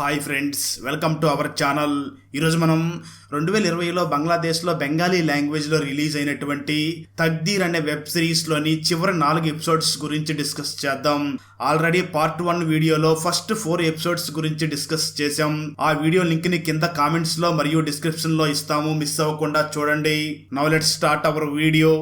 Hi friends welcome to our channel. ఈరోజు మనం రెండు వేల ఇరవైలో బంగ్లాదేశ్లో బెంగాలీ లాంగ్వేజ్లో రిలీజ్ అయినటువంటి తగ్దీర్ అనే వెబ్ సిరీస్లోని చివరి నాలుగు ఎపిసోడ్స్ గురించి డిస్కస్ చేద్దాం. ఆల్రెడీ పార్ట్ వన్ వీడియోలో ఫస్ట్ ఫోర్ ఎపిసోడ్స్ గురించి డిస్కస్ చేసాం ఆ వీడియో లింక్ని కింద కామెంట్స్లో మరియు డిస్క్రిప్షన్లో ఇస్తాము. మిస్ అవ్వకుండా చూడండి. Now let start our video.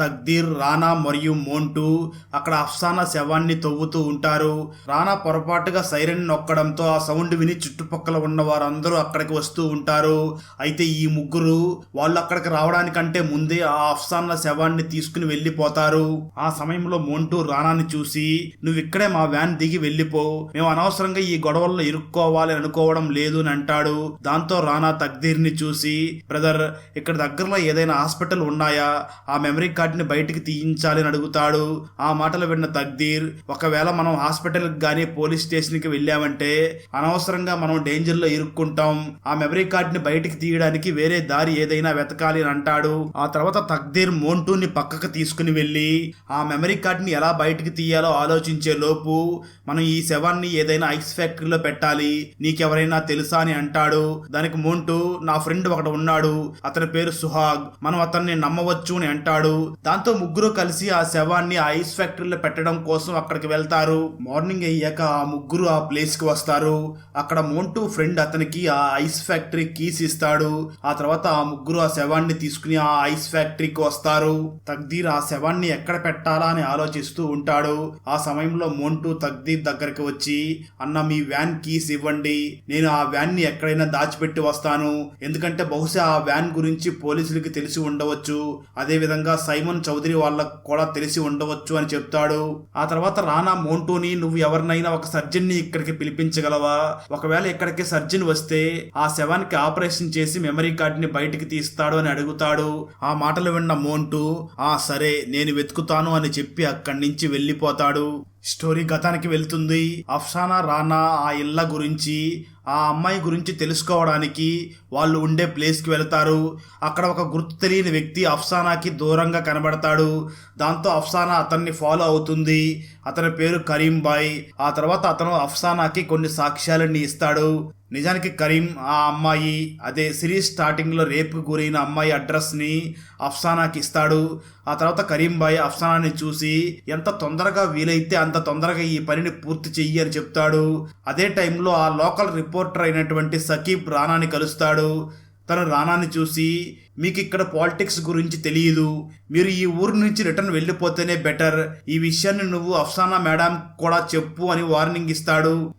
Taqdeer Rana మరియు మోంటూ అక్కడ అఫ్సానా శవాన్ని తవ్వుతూ ఉంటారు. రానా పొరపాటుగా సైరన్ నొక్కడంతో ఆ సౌండ్ విని చుట్టుపక్కల ఉన్న వారందరూ అక్కడికి వస్తూ ఉంటారు. అయితే ఈ ముగ్గురు వాళ్ళు అక్కడికి రావడానికంటే ముందే ఆ అఫ్సానా శవాన్ని తీసుకుని వెళ్ళిపోతారు. ఆ సమయంలో మోంటూ రానాని చూసి నువ్వు ఇక్కడే మా వ్యాన్ దిగి వెళ్ళిపో. మేము అనవసరంగా ఈ గొడవల్లో ఇరుక్కోవాలి అనుకోవడం లేదు అని అంటాడు. దాంతో రానా తక్దీర్ని చూసి బ్రదర్ ఇక్కడ దగ్గరలో ఏదైనా హాస్పిటల్ ఉన్నాయా? ఆ మెమరీ కార్డుని బయటికి తీయించాలి అని అడుగుతాడు. ఆ మాటలు విన్న తక్దీర్ ఒకవేళ మనం హాస్పిటల్కి కానీ పోలీస్ స్టేషన్కి వెళ్ళామంటే అనవసరంగా మనం డేంజర్లో ఇరుక్కుంటాం. ఆ మెమరీ కార్డ్ని బయటికి తీయడానికి వేరే దారి ఏదైనా వెతకాలి అని అంటాడు. ఆ తర్వాత తక్దీర్ మోంటూని పక్కకు తీసుకుని వెళ్ళి ఆ మెమరీ కార్డ్ని ఎలా బయటికి తీయాలో ఆలోచించే లోపు మనం ఈ శవాన్ని ఏదైనా ఐస్ ఫ్యాక్టరీలో పెట్టాలి నీకెవరైనా తెలుసా అని అంటాడు. దానికి మోంటూ నా ఫ్రెండ్ ఒకడు ఉన్నాడు. అతని పేరు సుహాగ్. మనం అతన్ని నమ్మవచ్చు అని అంటాడు. దాంతో ముగ్గురు కలిసి ఆ శవాన్ని ఐస్ ఫ్యాక్టరీలో పెట్టడం కోసం అక్కడికి వెళ్తారు. మార్నింగ్ అయ్యాక ఆ ముగ్గురు ఆ ప్లేస్కి వస్తారు. అక్కడ మోంటూ ఫ్రెండ్ అతనికి ఆ ఐస్ ఫ్యాక్టరీ కీస్ ఇస్తాడు. ఆ తర్వాత ఆ ముగ్గురు ఆ శవాన్ని తీసుకుని ఆ ఐస్ ఫ్యాక్టరీకి వస్తారు. తగ్దీర్ ఆ శవాన్ని ఎక్కడ పెట్టాలా అని ఆలోచిస్తూ ఉంటాడు. ఆ సమయంలో మోంటూ తగ్దీర్ దగ్గరికి వచ్చి అన్న మీ వ్యాన్ కీస్ ఇవ్వండి. నేను ఆ వ్యాన్ని ఎక్కడైనా దాచిపెట్టి వస్తాను. ఎందుకంటే బహుశా ఆ వ్యాన్ గురించి పోలీసులకి తెలిసి ఉండవచ్చు. అదే విధంగా సైమన్ చౌదరి వాళ్ళకు కూడా తెలిసి ఉండవచ్చు అని చెప్తాడు. ఆ తర్వాత రానా మోంటోని నువ్వు ఎవరినైనా ఒక సర్జన్ని ఇక్కడికి పిలిపించగలవా? ఒకవేళ ఇక్కడికి సర్జన్ వస్తే ఆ శవానికి ఆపరేషన్ చేసి మెమరీ కార్డ్ని బయటికి తీస్తాడు అని అడుగుతాడు. ఆ మాటలు విన్న మోంటూ ఆ సరే నేను వెతుకుతాను అని చెప్పి అక్కడి నుంచి వెళ్ళిపోతాడు. స్టోరీ గతానికి వెళ్తుంది. అఫ్సానా రానా ఆ ఇళ్ళ గురించి ఆ అమ్మాయి గురించి తెలుసుకోవడానికి వాళ్ళు ఉండే ప్లేస్కి వెళ్తారు. అక్కడ ఒక గుర్తు తెలియని వ్యక్తి అఫ్సానాకి దూరంగా కనబడతాడు. దాంతో అఫ్సానా అతన్ని ఫాలో అవుతుంది. అతని పేరు కరీం బాయ్ ఆ తర్వాత అతను అఫ్సానాకి కొన్ని సాక్ష్యాలని ఇస్తాడు. నిజానికి కరీం ఆ అమ్మాయి అదే సిరీస్ స్టార్టింగ్లో రేపు గురైన అమ్మాయి అడ్రస్ని అఫ్సానాకి ఇస్తాడు. ఆ తర్వాత కరీం బాయ్ అఫ్సానాని చూసి ఎంత తొందరగా వీలైతే అంత తొందరగా ఈ పనిని పూర్తి చెయ్యి అని చెప్తాడు. అదే టైంలో ఆ లోకల్ రిపోర్టర్ అయినటువంటి సకీబ్ రానాని కలుస్తాడు. తను రానాని చూసి మీకు ఇక్కడ పాలిటిక్స్ గురించి తెలియదు మీరు ఈ ఊరు నుంచి రిటర్న్ వెళ్ళిపోతేనే బెటర్. ఈ విషయాన్ని నువ్వు అఫ్సానా మేడం కూడా చెప్పు అని వార్నింగ్ ఇస్తాడు.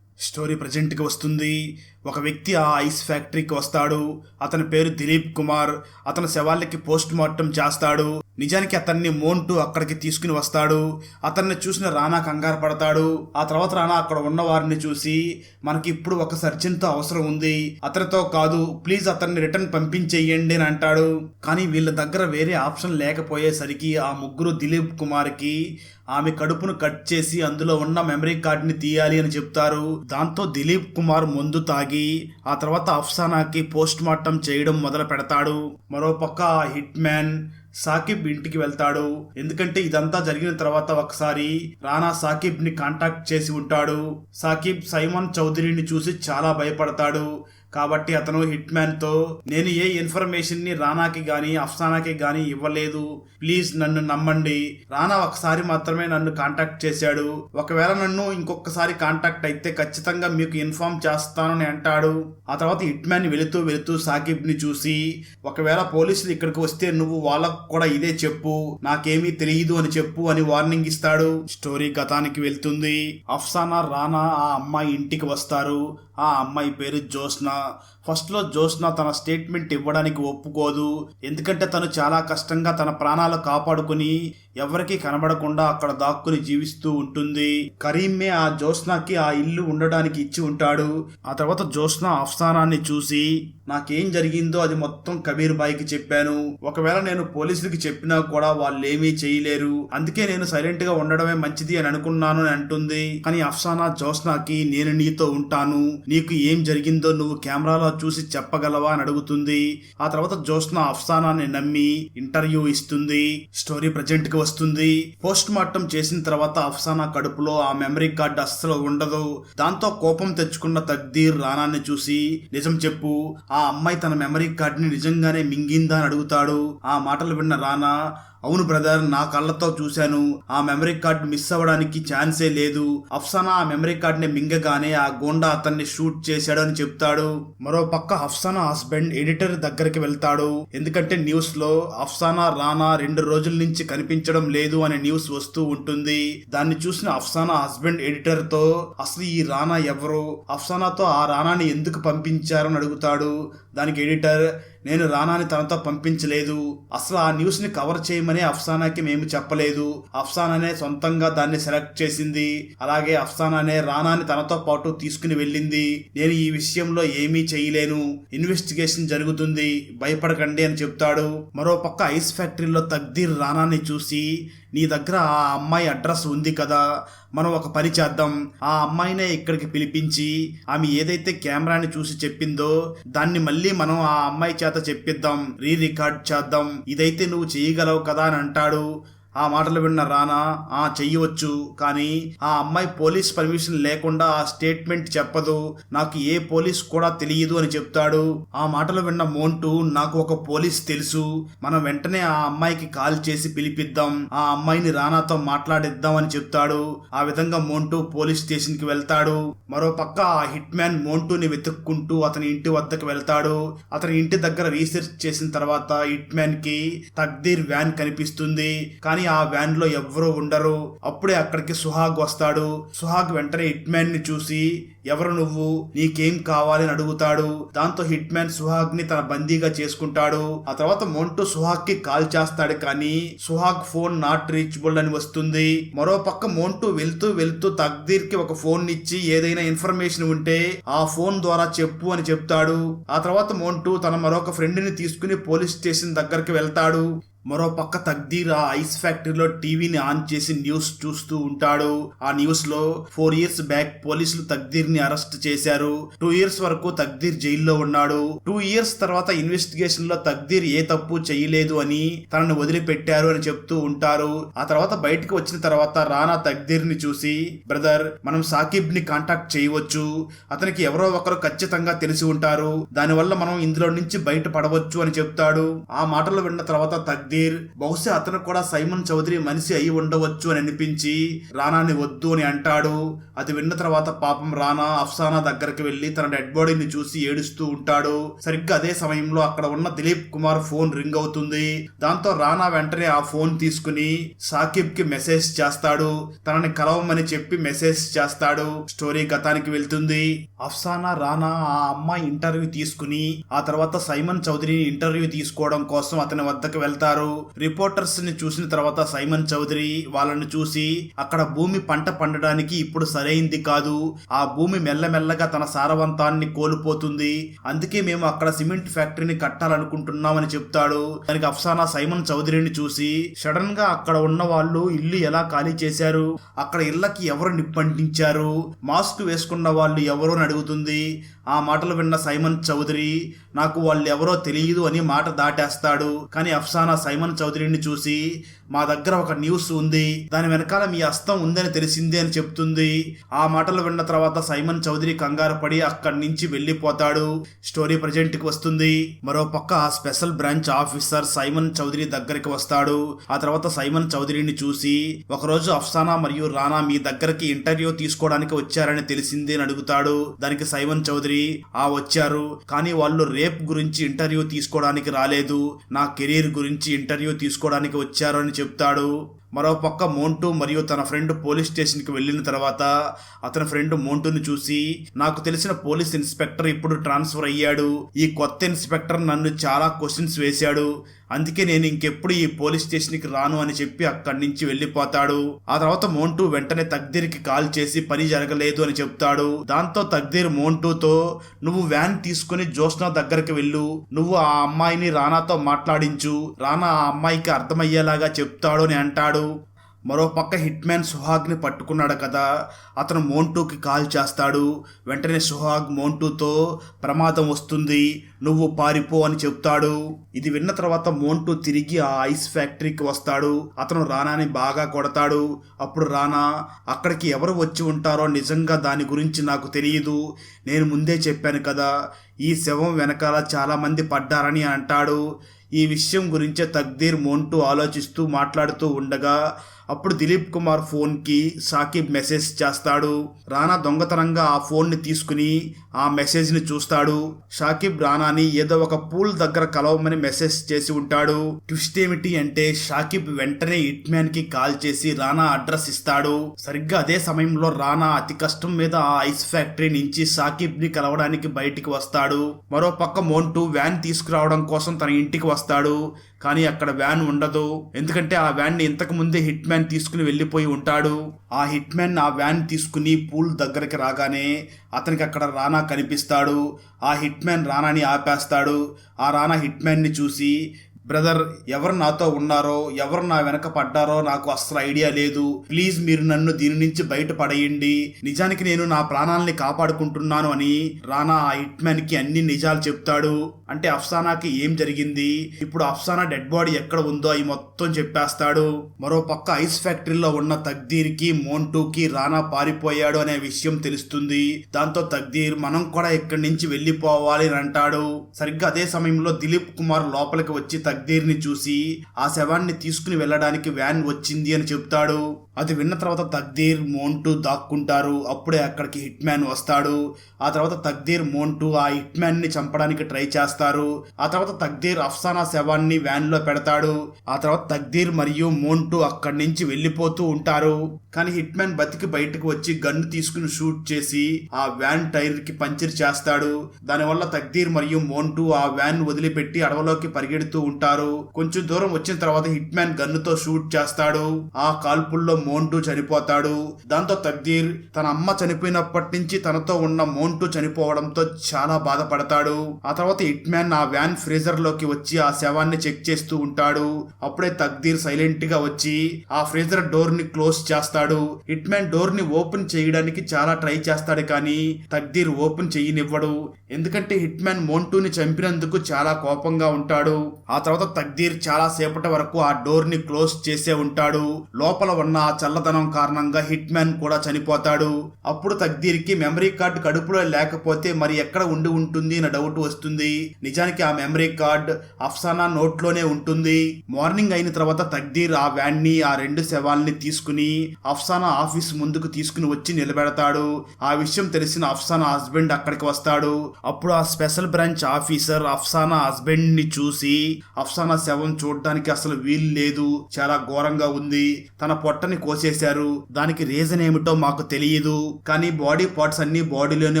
స్టోరీ ప్రజెంట్కి వస్తుంది. ఒక వ్యక్తి ఆ ఐస్ ఫ్యాక్టరీకి వస్తాడు. అతని పేరు దిలీప్ కుమార్. అతని శవాళ్ళకి పోస్ట్ మార్టం చేస్తాడు. నిజానికి అతన్ని మోంటూ అక్కడికి తీసుకుని వస్తాడు. అతన్ని చూసిన రానా కంగారు పడతాడు. ఆ తర్వాత రానా అక్కడ ఉన్న వారిని చూసి మనకి ఇప్పుడు ఒక సర్జన్తో అవసరం ఉంది. అతనితో కాదు ప్లీజ్ అతన్ని రిటర్న్ పంపించేయండి అని అంటాడు. కానీ వీళ్ళ దగ్గర వేరే ఆప్షన్ లేకపోయేసరికి ఆ ముగ్గురు దిలీప్ కుమార్కి ఆమె కడుపును కట్ చేసి అందులో ఉన్న మెమరీ కార్డ్ని తీయాలి అని చెప్తారు. దాంతో దిలీప్ కుమార్ మందు తాగి ఆ తర్వాత అఫ్సానాకి పోస్ట్ మార్టం చేయడం మొదలు పెడతాడు మరోపక్క ఆ హిట్ మ్యాన్ సాకిబ్ ఇంటికి వెళ్తాడు. ఎందుకంటే ఇదంతా జరిగిన తర్వాత ఒకసారి రానా సాకిబ్ని కాంటాక్ట్ చేసి ఉంటాడు. సాకిబ్ సైమన్ చౌదరిని చూసి చాలా భయపడతాడు. కాబట్టి అతను హిట్ మ్యాన్తో నేను ఏ ఇన్ఫర్మేషన్ని రానాకి గాని అఫ్సానాకి గాని ఇవ్వలేదు. ప్లీజ్ నన్ను నమ్మండి. రానా ఒకసారి మాత్రమే నన్ను కాంటాక్ట్ చేశాడు. ఒకవేళ నన్ను ఇంకొకసారి కాంటాక్ట్ అయితే ఖచ్చితంగా మీకు ఇన్ఫార్మ్ చేస్తానని అంటాడు. ఆ తర్వాత హిట్ మ్యాన్ వెళుతూ వెళుతూ సాకిబ్ని చూసి ఒకవేళ పోలీసులు ఇక్కడికి వస్తే నువ్వు వాళ్ళకు కూడా ఇదే చెప్పు. నాకేమీ తెలియదు అని చెప్పు అని వార్నింగ్ ఇస్తాడు. స్టోరీ గతానికి వెళ్తుంది. అఫ్సానా రానా ఆ అమ్మాయి ఇంటికి వస్తారు. ఆ అమ్మాయి పేరు జోస్నా uh, ఫస్ట్లో జోస్న తన స్టేట్మెంట్ ఇవ్వడానికి ఒప్పుకోదు. ఎందుకంటే తను చాలా కష్టంగా తన ప్రాణాలు కాపాడుకుని ఎవరికీ కనబడకుండా అక్కడ దాక్కుని జీవిస్తూ ఉంటుంది. కరీమే ఆ జోస్నాకి ఆ ఇల్లు ఉండడానికి ఇచ్చి ఉంటాడు. ఆ తర్వాత జోస్నా అఫ్సానాన్ని చూసి నాకేం జరిగిందో అది మొత్తం కబీర్ బాయ్కి చెప్పాను. ఒకవేళ నేను పోలీసులకి చెప్పినా కూడా వాళ్ళు ఏమీ చేయలేరు. అందుకే నేను సైలెంట్గా ఉండడమే మంచిది అని అనుకున్నాను అని అంటుంది. కానీ అఫ్సానా జోస్నాకి నేను నీతో ఉంటాను. నీకు ఏం జరిగిందో నువ్వు కెమెరాలో చూసి చెప్పగలవా అని అడుగుతుంది. ఆ తర్వాత జ్యోత్స్న అఫ్సానాన్ని నమ్మి ఇంటర్వ్యూ ఇస్తుంది. స్టోరీ ప్రజెంట్కి వస్తుంది. పోస్ట్ మార్టం చేసిన తర్వాత అఫ్సానా కడుపులో ఆ మెమరీ కార్డ్ అస్సలు ఉండదు. దాంతో కోపం తెచ్చుకున్న తగ్దీర్ రానాన్ని చూసి నిజం చెప్పు ఆ అమ్మాయి తన మెమరీ కార్డ్ని నిజంగానే మింగిందా? అని అడుగుతాడు. ఆ మాటలు విన్న రానా అవును బ్రదర్ నా కళ్ళతో చూశాను. ఆ మెమరీ కార్డ్ మిస్ అవ్వడానికి ఛాన్సే లేదు. అఫ్సానా ఆ మెమరీ కార్డ్ని మింగగానే ఆ గోండా అతన్ని షూట్ చేశాడు అని చెప్తాడు. మరో పక్క అఫ్సానా హస్బెండ్ ఎడిటర్ దగ్గరికి వెళ్తాడు. ఎందుకంటే న్యూస్లో అఫ్సానా రానా రెండు రోజుల నుంచి కనిపించడం లేదు అనే న్యూస్ వస్తూ ఉంటుంది. దాన్ని చూసిన అఫ్సానా హస్బెండ్ ఎడిటర్తో అసలు ఈ రానా ఎవరు? అఫ్సానాతో ఆ రానాని ఎందుకు పంపించారని అడుగుతాడు. దానికి ఎడిటర్ నేను రానాని తనతో పంపించలేదు. అసలు ఆ న్యూస్ని కవర్ చేయమని అఫ్సానాకి మేము చెప్పలేదు. అఫ్సానానే సొంతంగా దాన్ని సెలెక్ట్ చేసింది. అలాగే అఫ్సానానే రానాని తనతో పాటు తీసుకుని వెళ్ళింది. నేను ఈ విషయంలో ఏమీ చేయలేను. ఇన్వెస్టిగేషన్ జరుగుతుంది. భయపడకండి అని చెప్తాడు. మరో పక్క ఐస్ ఫ్యాక్టరీలో తగ్దీర్ రానాని చూసి నీ దగ్గర ఆ అమ్మాయి అడ్రస్ ఉంది కదా మనం ఒక పని చేద్దాం. ఆ అమ్మాయినే ఇక్కడికి పిలిపించి ఆమె ఏదైతే కెమెరాని చూసి చెప్పిందో దాన్ని మళ్ళీ మనం ఆ అమ్మాయి చేత చెప్పిద్దాం రీ రికార్డ్ చేద్దాం ఇదైతే నువ్వు చేయగలవు కదా అని అంటాడు. ఆ మాటలు విన్న రానా ఆ చెయ్యవచ్చు. కానీ ఆ అమ్మాయి పోలీస్ పర్మిషన్ లేకుండా ఆ స్టేట్మెంట్ చెప్పదు. నాకు ఏ పోలీస్ కూడా తెలియదు అని చెప్తాడు. ఆ మాటలు విన్న మోంటు నాకు ఒక పోలీస్ తెలుసు. మనం వెంటనే ఆ అమ్మాయికి కాల్ చేసి పిలిపిద్దాం. ఆ అమ్మాయిని రానాతో మాట్లాడిద్దాం అని చెప్తాడు. ఆ విధంగా మోంటు పోలీస్ స్టేషన్కి వెళ్తాడు. మరో పక్క ఆ హిట్ మ్యాన్ మోంటుని వెతుక్కుంటూ అతని ఇంటి వద్దకు వెళ్తాడు. అతని ఇంటి దగ్గర రీసెర్చ్ చేసిన తర్వాత హిట్ మ్యాన్కి తక్దీర్ వ్యాన్ కనిపిస్తుంది. కానీ ఆ వ్యాన్లో ఎవరు ఉండరు. అప్పుడే అక్కడికి సుహాగ్ వస్తాడు. సుహాగ్ వెంటనే హిట్ మ్యాన్ని చూసి ఎవరు నువ్వు? నీకేం కావాలి? అని అడుగుతాడు. దాంతో హిట్ మ్యాన్ సుహాగ్ని తన బందీగా చేసుకుంటాడు. ఆ తర్వాత మోంటూ సుహాగ్కి కాల్ చేస్తాడు కానీ సుహాగ్ ఫోన్ నాట్ రీచబుల్ అని వస్తుంది. మరో పక్క మోంటూ వెళ్తూ వెళ్తూ తగ్దీర్కి ఒక ఫోన్ ఇచ్చి ఏదైనా ఇన్ఫర్మేషన్ ఉంటే ఆ ఫోన్ ద్వారా చెప్పు అని చెప్తాడు. ఆ తర్వాత మోంటూ తన మరొక ఫ్రెండ్ని తీసుకుని పోలీస్ స్టేషన్ దగ్గరికి వెళ్తాడు. మరోపక్క తగ్దీర్ ఆ ఐస్ ఫ్యాక్టరీలో టీవీని ఆన్ చేసి న్యూస్ చూస్తూ ఉంటాడు. ఆ న్యూస్లో ఫోర్ ఇయర్స్ బ్యాక్ పోలీసులు తగ్దీర్ని అరెస్ట్ చేశారు. టూ ఇయర్స్ వరకు తగ్దీర్ జైల్లో ఉన్నాడు. టూ ఇయర్స్ తర్వాత ఇన్వెస్టిగేషన్లో తగ్దీర్ ఏ తప్పు చేయలేదు అని తనను వదిలిపెట్టారు అని చెప్తూ ఉంటారు. ఆ తర్వాత బయటకు వచ్చిన తర్వాత రానా తగ్దీర్ని చూసి బ్రదర్ మనం సాకిబ్ని కాంటాక్ట్ చేయవచ్చు. అతనికి ఎవరో ఒకరు ఖచ్చితంగా తెలిసి ఉంటారు. దానివల్ల మనం ఇందులో నుంచి బయట పడవచ్చు అని చెప్తాడు. ఆ మాటలు విన్న తర్వాత తగ్దీర్ బహుశా అతను కూడా సైమన్ చౌదరి మనిషి అయి ఉండవచ్చు అని అనిపించి రానాని వద్దు అని అంటాడు. అది విన్న తర్వాత పాపం రానా అఫ్సానా దగ్గరికి వెళ్ళి తన డెడ్ బాడీని చూసి ఏడుస్తూ ఉంటాడు. సరిగ్గా అదే సమయంలో అక్కడ ఉన్న దిలీప్ కుమార్ ఫోన్ రింగ్ అవుతుంది. దాంతో రానా వెంటనే ఆ ఫోన్ తీసుకుని సాకిబ్కి మెసేజ్ చేస్తాడు. తనని కలవమని చెప్పి మెసేజ్ చేస్తాడు. స్టోరీ గతానికి వెళ్తుంది. అఫ్సానా రానా ఆ అమ్మాయి ఇంటర్వ్యూ తీసుకుని ఆ తర్వాత సైమన్ చౌదరిని ఇంటర్వ్యూ తీసుకోవడం కోసం అతని వద్దకు వెళ్తారు. రిపోర్టర్స్ని చూసిన తర్వాత సైమన్ చౌదరి వాళ్ళని చూసి అక్కడ భూమి పంట పండడానికి ఇప్పుడు సరైంది కాదు. ఆ భూమి మెల్లమెల్లగా తన సారవంతాన్ని కోల్పోతుంది. అందుకే మేము అక్కడ సిమెంట్ ఫ్యాక్టరీని కట్టాలనుకుంటున్నామని చెప్తాడు. దానికి అఫ్సానా సైమన్ చౌదరిని చూసి సడన్గా అక్కడ ఉన్న వాళ్ళు ఇల్లు ఎలా ఖాళీ చేశారు? అక్కడ ఇళ్ళకి ఎవరు నిప్పంటించారు? మాస్క్ వేసుకున్న వాళ్ళు ఎవరు అని అడుగుతుంది. ఆ మాటలు విన్న సైమన్ చౌదరి నాకు వాళ్ళు ఎవరో తెలియదు అని మాట దాటేస్తాడు. కానీ అఫ్సానా సైమన్ చౌదరిని చూసి మా దగ్గర ఒక న్యూస్ ఉంది. దాని వెనకాల మీ హస్తం ఉందని తెలిసిందే అని చెప్తుంది. ఆ మాటలు విన్న తర్వాత సైమన్ చౌదరి కంగారు పడి అక్కడి నుంచి వెళ్ళిపోతాడు. స్టోరీ ప్రజెంట్కి వస్తుంది. మరో పక్క ఆ special branch officer Simon Chaudhary దగ్గరికి వస్తాడు. ఆ తర్వాత సైమన్ చౌదరిని చూసి ఒకరోజు అఫ్సానా మరియు రానా మీ దగ్గరికి ఇంటర్వ్యూ తీసుకోవడానికి వచ్చారని తెలిసిందే అని అడుగుతాడు. దానికి సైమన్ చౌదరి ఆ వచ్చారు. కానీ వాళ్ళు రేప్ గురించి ఇంటర్వ్యూ తీసుకోవడానికి రాలేదు. నా కెరీర్ గురించి ఇంటర్వ్యూ తీసుకోవడానికి వచ్చారు అని చెప్తాడు. మరో పక్క మోంటూ మరియు తన ఫ్రెండ్ పోలీస్ స్టేషన్కి వెళ్ళిన తర్వాత అతని ఫ్రెండ్ మోంటూని చూసి నాకు తెలిసిన పోలీస్ ఇన్స్పెక్టర్ ఇప్పుడు ట్రాన్స్ఫర్ అయ్యాడు. ఈ కొత్త ఇన్స్పెక్టర్ నన్ను చాలా క్వశ్చన్స్ వేశాడు. అందుకే నేను ఇంకెప్పుడు ఈ పోలీస్ స్టేషన్కి రాను అని చెప్పి అక్కడి నుంచి వెళ్ళిపోతాడు. ఆ తర్వాత మోంటూ వెంటనే తక్దీర్కి కాల్ చేసి పని జరగలేదు అని చెప్తాడు. దాంతో తక్దీర్ మోంటూతో నువ్వు వ్యాన్ తీసుకుని జోష్నా దగ్గరికి వెళ్ళు. నువ్వు ఆ అమ్మాయిని రానాతో మాట్లాడించు. రానా ఆ అమ్మాయికి అర్థమయ్యేలాగా చెప్తాడు అని అంటాడు. మరో పక్క హిట్ మ్యాన్ సుహాగ్ని పట్టుకున్నాడు కదా. అతను మోంటూకి కాల్ చేస్తాడు. వెంటనే సుహాగ్ మోంటూతో ప్రమాదం వస్తుంది. నువ్వు పారిపో అని చెప్తాడు. ఇది విన్న తర్వాత మోంటూ తిరిగి ఆ ఐస్ ఫ్యాక్టరీకి వస్తాడు. అతను రానాని బాగా కొడతాడు. అప్పుడు రానా అక్కడికి ఎవరు వచ్చి ఉంటారో నిజంగా దాని గురించి నాకు తెలియదు నేను ముందే చెప్పాను కదా ఈ శవం వెనకాల చాలామంది పడ్డారని అంటాడు. ఈ విషయం గురించే తక్దీర్ మోంటూ ఆలోచిస్తూ మాట్లాడుతూ ఉండగా అప్పుడు దిలీప్ కుమార్ ఫోన్కి సాకిబ్ మెసేజ్ చేస్తాడు. రానా దొంగతనంగా ఆ ఫోన్ని తీసుకుని ఆ మెసేజ్ని చూస్తాడు. షాకిబ్ రానాని ఏదో ఒక పూల్ దగ్గర కలవమని మెసేజ్ చేసి ఉంటాడు. ట్విస్ట్ ఏమిటి అంటే షాకిబ్ వెంటనే హిట్ మ్యాన్కి కాల్ చేసి రానా అడ్రస్ ఇస్తాడు. సరిగ్గా అదే సమయంలో రానా అతి కష్టం మీద ఆ ఐస్ ఫ్యాక్టరీ నుంచి షాకిబ్ని కలవడానికి బయటికి వస్తాడు. మరో పక్క మోంటూ వ్యాన్ తీసుకురావడం కోసం తన ఇంటికి వస్తాడు. కానీ అక్కడ వ్యాన్ ఉండదు. ఎందుకంటే ఆ వ్యాన్ని ఇంతకు ముందే హిట్ మ్యాన్ తీసుకుని వెళ్ళిపోయి ఉంటాడు. ఆ హిట్ మ్యాన్ ఆ వ్యాన్ తీసుకుని పూల్ దగ్గరికి రాగానే అతనికి అక్కడ రానా కనిపిస్తాడు. ఆ హిట్ మ్యాన్ రానాని ఆపేస్తాడు. ఆ రానా హిట్ చూసి బ్రదర్ ఎవరు నాతో ఉన్నారో ఎవరు నా వెనక పడ్డారో నాకు అస్సలు ఐడియా లేదు. ప్లీజ్ మీరు నన్ను దీని నుంచి బయటపడేయండి. నిజానికి నేను నా ప్రాణాలని కాపాడుకుంటున్నాను అని రానా ఆ హిట్కి అన్ని నిజాలు చెప్తాడు. అంటే అఫ్సానాకి ఏం జరిగింది? ఇప్పుడు అఫ్సానా డెడ్ బాడీ ఎక్కడ ఉందో అవి మొత్తం చెప్పేస్తాడు. మరో పక్క ఐస్ ఫ్యాక్టరీలో ఉన్న తక్దీర్కి మోంటూకి రానా పారిపోయాడు అనే విషయం తెలుస్తుంది. దాంతో తగ్దీర్ మనం కూడా ఇక్కడి నుంచి వెళ్ళిపోవాలి అని అంటాడు. సరిగ్గా అదే సమయంలో దిలీప్ కుమార్ లోపలికి వచ్చి తక్దీర్ని చూసి ఆ శవాన్ని తీసుకుని వెళ్ళడానికి వ్యాన్ వచ్చింది అని చెప్తాడు. అది విన్న తర్వాత తగ్దీర్ మోంటూ దాక్కుంటారు. అప్పుడే అక్కడికి హిట్ మ్యాన్ వస్తాడు. ఆ తర్వాత తక్దీర్ మోంటూ ఆ హిట్ మ్యాన్ని చంపడానికి ట్రై చేస్తారు. ఆ తర్వాత తక్దీర్ అఫ్సానా శవాన్ని వ్యాన్లో పెడతాడు. ఆ తర్వాత తక్దీర్ మరియు మోంటూ అక్కడి నుంచి వెళ్ళిపోతూ ఉంటారు. కానీ హిట్ మ్యాన్ బతికి బయటకు వచ్చి గన్ను తీసుకుని షూట్ చేసి ఆ వ్యాన్ టైర్కి పంచర్ చేస్తాడు. దానివల్ల తక్దీర్ మరియు మోంటూ ఆ వ్యాన్ వదిలిపెట్టి అడవిలోకి పరిగెడుతూ ఉంటారు. కొంచెం దూరం వచ్చిన తర్వాత హిట్ మ్యాన్ గన్నుతో షూట్ చేస్తాడు. ఆ కాల్పుల్లో మోంటూ చనిపోతాడు. దాంతో తక్దీర్ తన అమ్మ చనిపోయినప్పటి నుంచి తనతో ఉన్న మోంటూ చనిపోవడంతో చాలా బాధపడతాడు. ఆ తర్వాత హిట్ మ్యాన్ ఆ వ్యాన్ ఫ్రీజర్లోకి వచ్చి ఆ శవాన్ని చెక్ చేస్తూ ఉంటాడు. అప్పుడే తక్దీర్ సైలెంట్గా వచ్చి ఆ ఫ్రీజర్ డోర్ని క్లోజ్ చేస్తాడు. హిట్ మ్యాన్ డోర్ని ఓపెన్ చేయడానికి చాలా ట్రై చేస్తాడు కానీ తక్దీర్ ఓపెన్ చేయనివ్వడు. ఎందుకంటే హిట్ మ్యాన్ మోంటూని చంపినందుకు చాలా కోపంగా ఉంటాడు. ఆ తర్వాత తక్దీర్ చాలా సేపటి వరకు ఆ డోర్ని క్లోజ్ చేసే ఉంటాడు. లోపల ఉన్న ఆ చల్లదనం కారణంగా హిట్ మ్యాన్ కూడా చనిపోతాడు. అప్పుడు తక్దీర్కి మెమరీ కార్డ్ కడుపులో లేకపోతే మరి ఎక్కడ ఉండి ఉంటుంది అన్న డౌట్ వస్తుంది. నిజానికి ఆ మెమరీ కార్డ్ అఫ్సానా నోట్లోనే ఉంటుంది. మార్నింగ్ అయిన తర్వాత తక్దీర్ ఆ వ్యాన్ని ఆ రెండు శవాల్ని తీసుకుని అఫ్సానా ఆఫీస్ ముందుకు తీసుకుని వచ్చి నిలబెడతాడు. ఆ విషయం తెలిసిన అఫ్సానా హస్బెండ్ అక్కడికి వస్తాడు. అప్పుడు ఆ స్పెషల్ బ్రాంచ్ ఆఫీసర్ అఫ్సానా హస్బెండ్ని చూసి అఫ్సానా శవం చూడడానికి అసలు వీలు లేదు. చాలా ఘోరంగా ఉంది. తన పొట్టని కోసేశారు. దానికి రీజన్ ఏమిటో మాకు తెలియదు కానీ బాడీ పార్ట్స్ అన్ని బాడీలోనే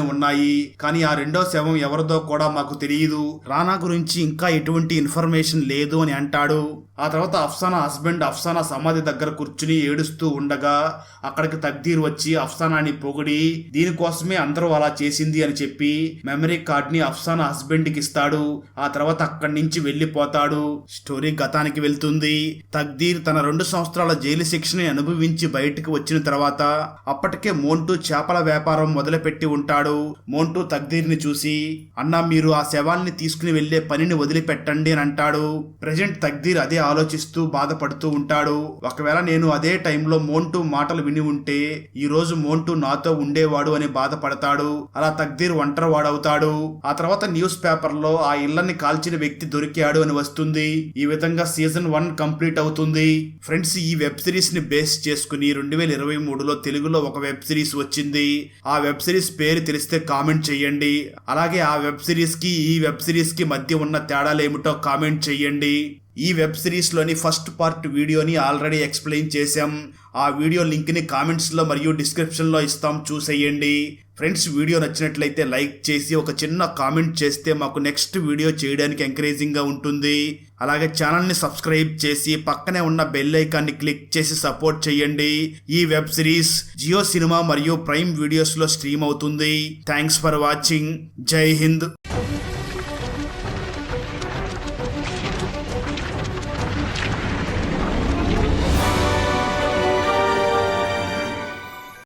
ఉన్నాయి. కానీ ఆ రెండో శవం ఎవరిదో కూడా మాకు తెలియదు రానా గురించి ఇంకా ఎటువంటి ఇన్ఫర్మేషన్ లేదు అని అంటాడు. ఆ తర్వాత అఫ్సానా హస్బెండ్ అఫ్సానా సమాధి దగ్గర కూర్చుని ఏడుస్తూ ఉండగా అక్కడికి తగ్దీర్ వచ్చి అఫ్సానాని పొగిడి దీనికోసమే అందరూ అలా చేసింది అని చెప్పి మెమరీ కార్డ్ని అఫ్సానా హస్బెండ్కి ఇస్తాడు. ఆ తర్వాత అక్కడి నుంచి వెళ్ళిపోతాడు. స్టోరీ గతానికి వెళ్తుంది. తగ్దీర్ తన రెండు సంవత్సరాల జైలు శిక్షని అనుభవించి బయటికి వచ్చిన తర్వాత అప్పటికే మోంటూ చేపల వ్యాపారం మొదలుపెట్టి ఉంటాడు. మోంటూ తగ్దీర్ని చూసి అన్నా మీరు ఆ శవాల్ని తీసుకుని వెళ్ళే పనిని వదిలిపెట్టండి అని అంటాడు. ప్రజెంట్ తగ్దీర్ అదే ఆలోచిస్తూ బాధపడుతూ ఉంటాడు. ఒకవేళ నేను అదే టైంలో మోంటూ మాటలు విని ఉంటే ఈ రోజు మోంటూ నాతో ఉండేవాడు అని బాధపడతాడు. అలా తగ్దీర్ ఒంటరి వాడవుతాడు ఆ తర్వాత న్యూస్ పేపర్లో ఆ ఇళ్ళని కాల్చిన వ్యక్తి దొరికాడు అని వస్తుంది. ఈ విధంగా సీజన్ వన్ కంప్లీట్ అవుతుంది. ఫ్రెండ్స్ ఈ వెబ్ సిరీస్ని బేస్ చేసుకుని రెండు వేల ఇరవై మూడులో తెలుగులో ఒక వెబ్ సిరీస్ వచ్చింది. ఆ వెబ్ సిరీస్ పేరు తెలిస్తే కామెంట్ చేయండి. అలాగే ఆ వెబ్ సిరీస్కి ఈ వెబ్ సిరీస్కి మధ్య ఉన్న తేడాలు ఏమిటో కామెంట్ చేయండి. ఈ వెబ్ సిరీస్లోని ఫస్ట్ పార్ట్ వీడియోని ఆల్రెడీ ఎక్స్ప్లెయిన్ చేశాం. ఆ వీడియో లింక్ని కామెంట్స్లో మరియు డిస్క్రిప్షన్లో ఇస్తాం. చూసేయండి. ఫ్రెండ్స్ వీడియో నచ్చినట్లయితే లైక్ చేసి ఒక చిన్న కామెంట్ చేస్తే మాకు నెక్స్ట్ వీడియో చేయడానికి ఎంకరేజింగ్గా ఉంటుంది. అలాగే ఛానల్ని సబ్స్క్రైబ్ చేసి పక్కనే ఉన్న బెల్ ఐకాన్ని క్లిక్ చేసి సపోర్ట్ చేయండి. ఈ వెబ్ సిరీస్ జియో సినిమా మరియు ప్రైమ్ వీడియోస్లో స్ట్రీమ్ అవుతుంది. Thanks for watching. జై హింద్.